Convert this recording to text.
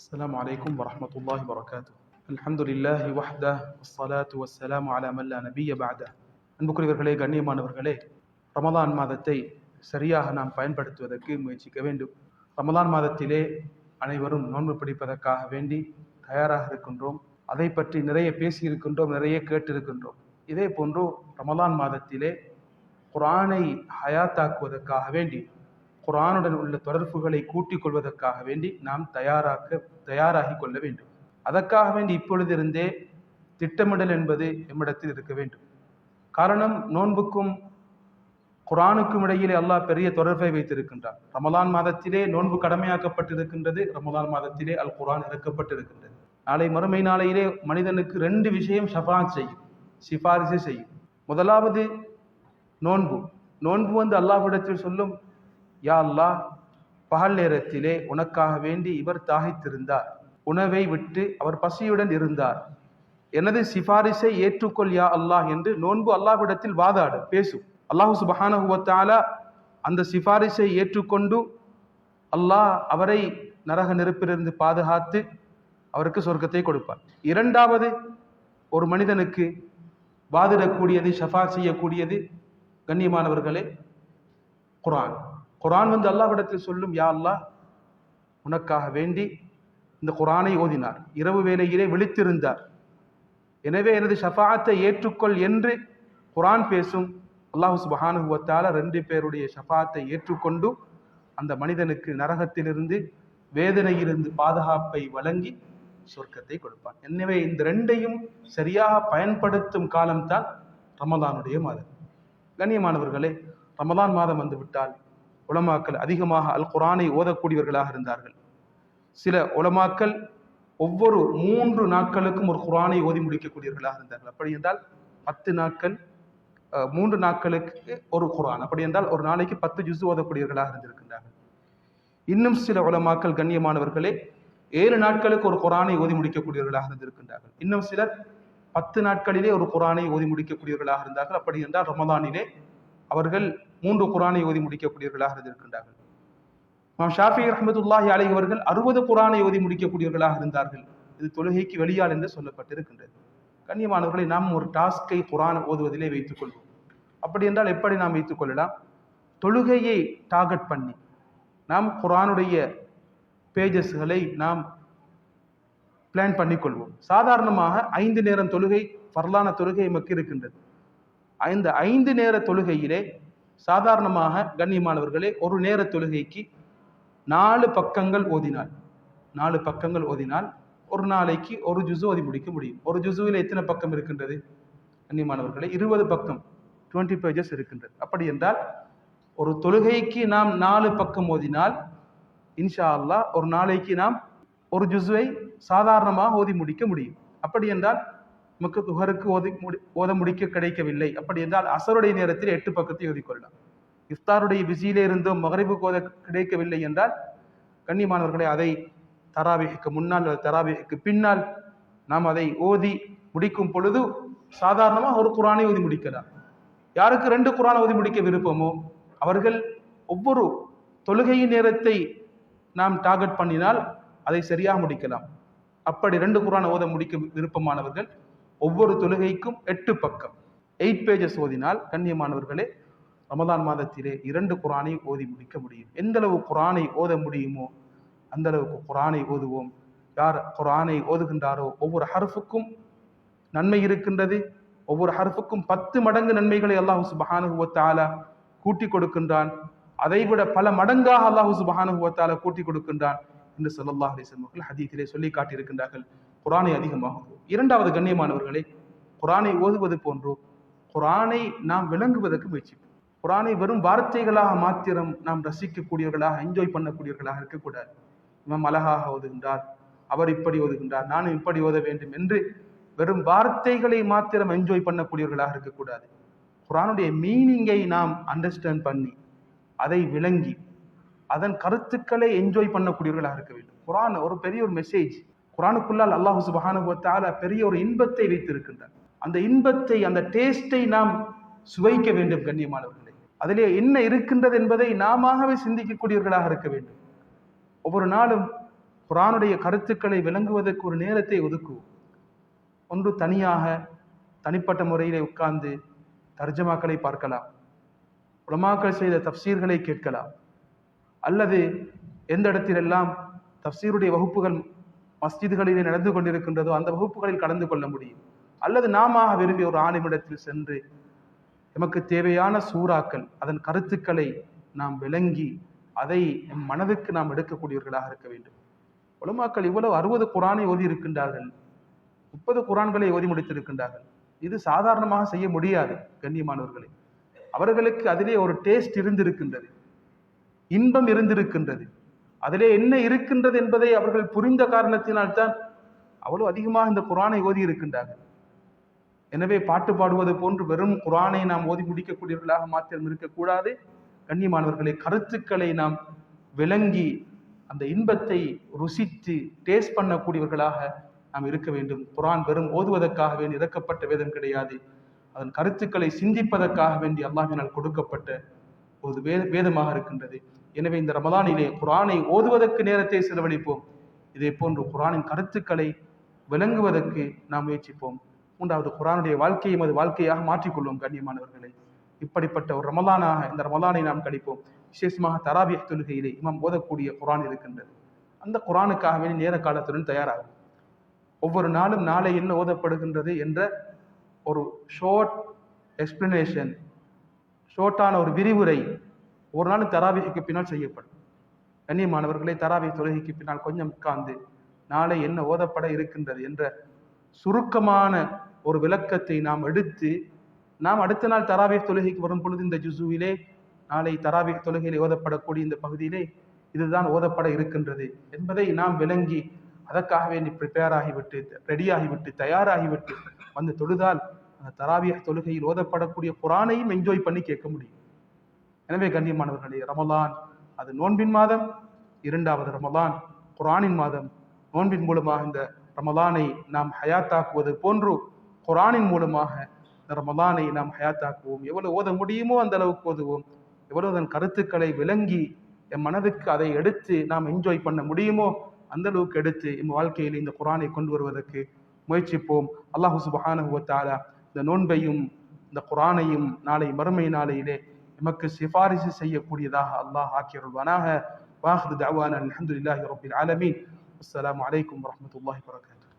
السلام عليكم ورحمة الله وبركاته الحمد لله وحده والصلاة والسلام على من لا نبي بعده அன்புக்குரியவர்களே கண்ணியமானவர்களே ரமலான் மாதத்தை சரியாக நாம் பயன்படுத்துவதற்கு முயற்சிக்க வேண்டும் ரமலான் மாதத்திலே அனைவரும் நோன்பு பிடிப்பதற்காக வேண்டி தயாராக இருக்கின்றோம் அதை பற்றி நிறைய பேசியிருக்கின்றோம் நிறைய கேட்டிருக்கின்றோம் இதே போன்று ரமலான் மாதத்திலே குர்ஆனை ஹயாத்தாக்குவதற்காக வேண்டி குரானுடன் உள்ள தொடர்புகளை கூட்டிக் கொள்வதற்காக வேண்டி நாம் தயாராக்க தயாராகி கொள்ள வேண்டும். அதற்காக வேண்டி இப்பொழுதிருந்தே திட்டமிடல் என்பது எம்மிடத்தில் இருக்க வேண்டும். காரணம் நோன்புக்கும் குரானுக்கும் இடையிலே அல்லாஹ் பெரிய தொடர்பை வைத்திருக்கின்றார் ரமலான் மாதத்திலே நோன்பு கடமையாக்கப்பட்டிருக்கின்றது ரமலான் மாதத்திலே அல் குரான் இறக்கப்பட்டிருக்கின்றது. நாளை மறுமை நாளையிலே மனிதனுக்கு ரெண்டு விஷயம் ஷஃபா செய்யும் சிபாரிசு செய்யும். முதலாவது நோன்பு. நோன்பு வந்து அல்லாஹ்விடத்தில் சொல்லும் யா அல்லாஹ் பகல் நேரத்திலே உனக்காக வேண்டி இவர் தாகித்திருந்தார். உணவை விட்டு அவர் பசியுடன் இருந்தார். எனது சிபாரிசை ஏற்றுக்கொள் யா அல்லாஹ் என்று நோன்பு அல்லாஹ்விடத்தில் வாதாடு பேசும் அல்லாஹு சுபஹானஹுவத்தாலா அந்த சிபாரிசை ஏற்றுக்கொண்டு அல்லாஹ் அவரை நரக நெருப்பிலிருந்து பாதுகாத்து அவருக்கு சொர்க்கத்தை கொடுப்பார். இரண்டாவது ஒரு மனிதனுக்கு வாதிடக்கூடியது ஷஃபா செய்யக்கூடியது கண்ணியமானவர்களே குரான் குரான் வந்து அல்லாஹ்விடத்தில் சொல்லும் யா அல்லாஹ் உனக்காக வேண்டி இந்த குரானை ஓதினார். இரவு வேளையிலே விழித்திருந்தார். எனவே எனது ஷஃபாத்தை ஏற்றுக்கொள் என்று குரான் பேசும். அல்லாஹு சுபஹானஹு ரெண்டு பேருடைய ஷஃபாத்தை ஏற்றுக்கொண்டு அந்த மனிதனுக்கு நரகத்திலிருந்து வேதனையிலிருந்து பாதுகாப்பை வழங்கி சொர்க்கத்தை கொடுப்பான். எனவே இந்த ரெண்டையும் சரியாக பயன்படுத்தும் காலம்தான் ரமதானுடைய மாதம். கண்ணியமானவர்களே ரமதான் மாதம் வந்துவிட்டால் உலமாக்கள் அதிகமாக அல் குரானை ஓதக்கூடியவர்களாக இருந்தார்கள். சில உலமாக்கள் ஒவ்வொரு மூன்று நாட்களுக்கும் ஒரு குரானை ஓதி முடிக்கக்கூடியவர்களாக இருந்தார்கள். அப்படி என்றால் பத்து நாட்கள் மூன்று நாட்களுக்கு ஒரு குரான் அப்படி என்றால் ஒரு நாளைக்கு பத்து ஜூஸ் ஓதக்கூடியவர்களாக இருந்திருக்கின்றார்கள். இன்னும் சில உலமாக்கள் கண்ணியமானவர்களே ஏழு நாட்களுக்கு ஒரு குரானை ஓதி முடிக்கக்கூடியவர்களாக இருந்திருக்கின்றார்கள். இன்னும் சிலர் பத்து நாட்களிலே ஒரு குரானை ஓதி முடிக்கக்கூடியவர்களாக இருந்தார்கள். அப்படி என்றால் ரமதானிலே அவர்கள் மூன்று குரானை ஓதி முடிக்கக்கூடியவர்களாக இருந்திருக்கின்றார்கள். மாம் ஷாஃபி ரஹமத்துல்லாஹி அலைஹி அவர்கள் அறுபது குரானை ஓதி முடிக்கக்கூடியவர்களாக இருந்தார்கள். இது தொழுகைக்கு வெளியால் என்று சொல்லப்பட்டிருக்கின்றது. கண்ணியமானவர்களை நாம் ஒரு டாஸ்கை குரான் ஓதுவதிலே வைத்துக் கொள்வோம். அப்படி என்றால் எப்படி நாம் வைத்துக் கொள்ளலாம்? தொழுகையை டார்கெட் பண்ணி நாம் குரானுடைய பேஜஸ்களை நாம் பிளான் பண்ணிக்கொள்வோம். சாதாரணமாக ஐந்து நேரம் தொழுகை பரலான தொழுகை எமக்கு இருக்கின்றது. இந்த ஐந்து நேர தொழுகையிலே சாதாரணமாக கண்ணியமானவர்களே ஒரு நேர தொழுகைக்கு நாலு பக்கங்கள் ஓதினால் நாலு பக்கங்கள் ஓதினால் ஒரு நாளைக்கு ஒரு ஜுசு ஓதி முடிக்க முடியும். ஒரு ஜுசுவில் எத்தனை பக்கம் இருக்கின்றது? கண்ணியமானவர்களே இருபது பக்கம் டுவெண்ட்டி பேஜஸ் இருக்கின்றது. அப்படி என்றால் ஒரு தொழுகைக்கு நாம் நாலு பக்கம் ஓதினால் இன்ஷா அல்லாஹ் ஒரு நாளைக்கு நாம் ஒரு ஜுசுவை சாதாரணமாக ஓதி முடிக்க முடியும். அப்படி என்றால் நமக்கு துகருக்கு ஓதி முடி ஓத முடிக்க கிடைக்கவில்லை. அப்படி என்றால் அசருடைய நேரத்தில் எட்டு பக்கத்தை ஓதிக்கொள்ளலாம் இஃப்தாருடைய பிஸியிலே இருந்தும் மகரிபுக்கு ஓத கிடைக்கவில்லை என்றால் கண்ணியமானவர்களை அதை தராவிக்கு முன்னால் அல்லது பின்னால் நாம் அதை ஓதி முடிக்கும் பொழுது சாதாரணமாக ஒரு குரானை ஓதி முடிக்கலாம். யாருக்கு ரெண்டு குரான் ஓதி முடிக்க விருப்பமோ அவர்கள் ஒவ்வொரு தொழுகையின் நேரத்தை நாம் டார்கெட் பண்ணினால் அதை சரியாக முடிக்கலாம். அப்படி ரெண்டு குரானை ஓத முடிக்க விருப்பமானவர்கள் ஒவ்வொரு தொழுகைக்கும் எட்டு பக்கம். எயிட் பேஜஸ் ஓதினால் கண்ணியமானவர்களே ரமதான் மாதத்திலே இரண்டு குரானை ஓதி முடிக்க முடியும். எந்த அளவு குரானை ஓத முடியுமோ அந்த அளவுக்கு குரானை ஓதுவோம். யார் குரானை ஓதுகின்றாரோ ஒவ்வொரு ஹர்ஃபுக்கும் நன்மை இருக்கின்றது. ஒவ்வொரு ஹர்ஃபுக்கும் பத்து மடங்கு நன்மைகளை அல்லாஹு சுபஹானுஹு கூட்டி கொடுக்கின்றான். அதைவிட பல மடங்காக அல்லாஹு சுபஹானுஹு கூட்டி கொடுக்கின்றான் என்று சொல்லல்லாஹ் அலிசன் மக்கள் ஹதீத்திலே சொல்லி காட்டியிருக்கின்றார்கள். குரானை அதிகமாக இரண்டாவது கண்ணியமானவர்களே குரானை ஓதுவது போன்றோ குரானை நாம் விளங்குவதற்கு முயற்சிப்போம். குரானை வெறும் வார்த்தைகளாக மாத்திரம் நாம் ரசிக்கக்கூடியவர்களாக என்ஜாய் பண்ணக்கூடியவர்களாக இருக்கக்கூடாது. இவன் அழகாக ஓதுகின்றார் அவர் இப்படி ஓதுகின்றார் நானும் இப்படி ஓத வேண்டும் என்று வெறும் வார்த்தைகளை மாத்திரம் என்ஜாய் பண்ணக்கூடியவர்களாக இருக்கக்கூடாது. குரானுடைய மீனிங்கை நாம் அண்டர்ஸ்டாண்ட் பண்ணி அதை விளங்கி அதன் கருத்துக்களை என்ஜாய் பண்ணக்கூடியவர்களாக இருக்க வேண்டும். குரான் ஒரு பெரிய ஒரு மெசேஜ் குரானுக்குள்ளால் அல்லாஹு சுபஹானஹு பெரிய ஒரு இன்பத்தை வைத்திருக்கின்றார். அந்த இன்பத்தை அந்த டேஸ்டை நாம் சுவைக்க வேண்டும் கண்ணியமானவர்களே. அதிலே என்ன இருக்கின்றது என்பதை நாமவே சிந்திக்கக்கூடியவர்களாக இருக்க வேண்டும். ஒவ்வொரு நாளும் குரானுடைய கருத்துக்களை விளங்குவதற்கு ஒரு நேரத்தை ஒதுக்குவோம். ஒன்று தனியாக தனிப்பட்ட முறையிலே உட்கார்ந்து தர்ஜமாக்களை பார்க்கலாம். உலமாக்கள் செய்த தப்சீர்களை கேட்கலாம். அல்லது எந்த இடத்திலெல்லாம் தப்சீருடைய வகுப்புகள் மஸ்ஜிதுகளிலே நடந்து கொண்டிருக்கின்றதோ அந்த வகுப்புகளில் கலந்து கொள்ள முடியும். அல்லது நாம விரும்பி ஒரு ஆணிமிடத்தில் சென்று எமக்கு தேவையான சூறாக்கள் அதன் கருத்துக்களை நாம் விளங்கி அதை நம் மனதுக்கு நாம் எடுக்கக்கூடியவர்களாக இருக்க வேண்டும். உலமாக்கள் இவ்வளவு அறுபது குரானை ஓதி இருக்கின்றார்கள். முப்பது குரான்களை ஓதி முடித்திருக்கின்றார்கள். இது சாதாரணமாக செய்ய முடியாது கண்ணியமானவர்களே. அவர்களுக்கு அதிலே ஒரு டேஸ்ட் இருந்திருக்கின்றது. இன்பம் இருந்திருக்கின்றது. அதிலே என்ன இருக்கின்றது என்பதை அவர்கள் புரிந்த காரணத்தினால்தான் அவ்வளவு அதிகமாக இந்த குரானை ஓதி இருக்கின்றார்கள். எனவே பாட்டு பாடுவது போன்று வெறும் குரானை நாம் ஓதி முடிக்கக்கூடியவர்களாக மாத்திரம் இருக்கக்கூடாது. கண்ணியமானவர்களை கருத்துக்களை நாம் விளங்கி அந்த இன்பத்தை ருசித்து டேஸ்ட் பண்ணக்கூடியவர்களாக நாம் இருக்க வேண்டும். குரான் வெறும் ஓதுவதற்காக வேண்டி இறக்கப்பட்ட வேதம் கிடையாது. அதன் கருத்துக்களை சிந்திப்பதற்காக வேண்டி அல்லாஹினால் கொடுக்கப்பட்ட ஒரு வே வேதமாக இருக்கின்றது. எனவே இந்த ரமதானிலே குரானை ஓதுவதற்கு நேரத்தை செலவழிப்போம். இதே போன்று குரானின் கருத்துக்களை விளங்குவதற்கு நாம் முயற்சிப்போம். மூன்றாவது குரானுடைய வாழ்க்கையை அது வாழ்க்கையாக மாற்றிக்கொள்வோம் கண்ணியமானவர்களை. இப்படிப்பட்ட ஒரு ரமலானாக இந்த ரமலானை நாம் கழிப்போம் விசேஷமாக தராபிய தொழுகையிலே இமாம் ஓதக்கூடிய குரான் இருக்கின்றது. அந்த குரானுக்காக வேண்டிய நேர காலத்துடன் தயாராகும். ஒவ்வொரு நாளும் நாளை என்ன ஓதப்படுகின்றது என்ற ஒரு ஷோர்ட் எக்ஸ்பிளனேஷன் ஷோர்ட்டான ஒரு விரிவுரை ஒரு நாள் தராவிக்கு பின்னால் செய்யப்படும். கண்ணியமானவர்களை தராவி தொழுகைக்கு பின்னால் கொஞ்சம் உட்கார்ந்து நாளை என்ன ஓதப்பட இருக்கின்றது என்ற சுருக்கமான ஒரு விளக்கத்தை நாம் எடுத்து நாம் அடுத்த நாள் தராவிய தொழுகைக்கு வரும் பொழுது இந்த ஜுசுவிலே நாளை தராவிய தொழுகையில் ஓதப்படக்கூடிய இந்த பகுதியிலே இதுதான் ஓதப்பட இருக்கின்றது என்பதை நாம் விளங்கி அதற்காக வேண்டி ப்ரிப்பேர் ஆகிவிட்டு ரெடியாகிவிட்டு தயாராகிவிட்டு வந்து தொழுதால் அந்த தராவிய தொழுகையில் ஓதப்படக்கூடிய குரானையும் என்ஜாய் பண்ணி கேட்க முடியும். எனவே கண்ணியமானவர்களே ரமலான் அது நோன்பின் மாதம் இரண்டாவது ரமலான் குரானின் மாதம். நோன்பின் மூலமாக இந்த ரமலானை நாம் ஹயாத்தாக்குவது போன்று குரானின் மூலமாக இந்த ரமலானை நாம் ஹயாத்தாக்குவோம். எவ்வளவு ஓத முடியுமோ அந்த அளவுக்கு ஓதுவோம். எவ்வளவு அதன் கருத்துக்களை விளங்கி என் மனதுக்கு அதை எடுத்து நாம் என்ஜாய் பண்ண முடியுமோ அந்த அளவுக்கு எடுத்து என் வாழ்க்கையில் இந்த குரானை கொண்டு வருவதற்கு முயற்சிப்போம். அல்லாஹு சுபஹானுவத்தாலா இந்த நோன்பையும் இந்த குரானையும் நாளை மறுமை நாளையிலே எமக்கு சிபாரிசு செய்யக்கூடியதாக அல்லாஹ் ஆக்கியருள்வானாக வாஹிரு தாவான அலமதுல்லாஹி ரபில் ஆலமீன் அஸ்ஸலாமு அலைக்கும் வரமத்துல்லாஹி வரகாத்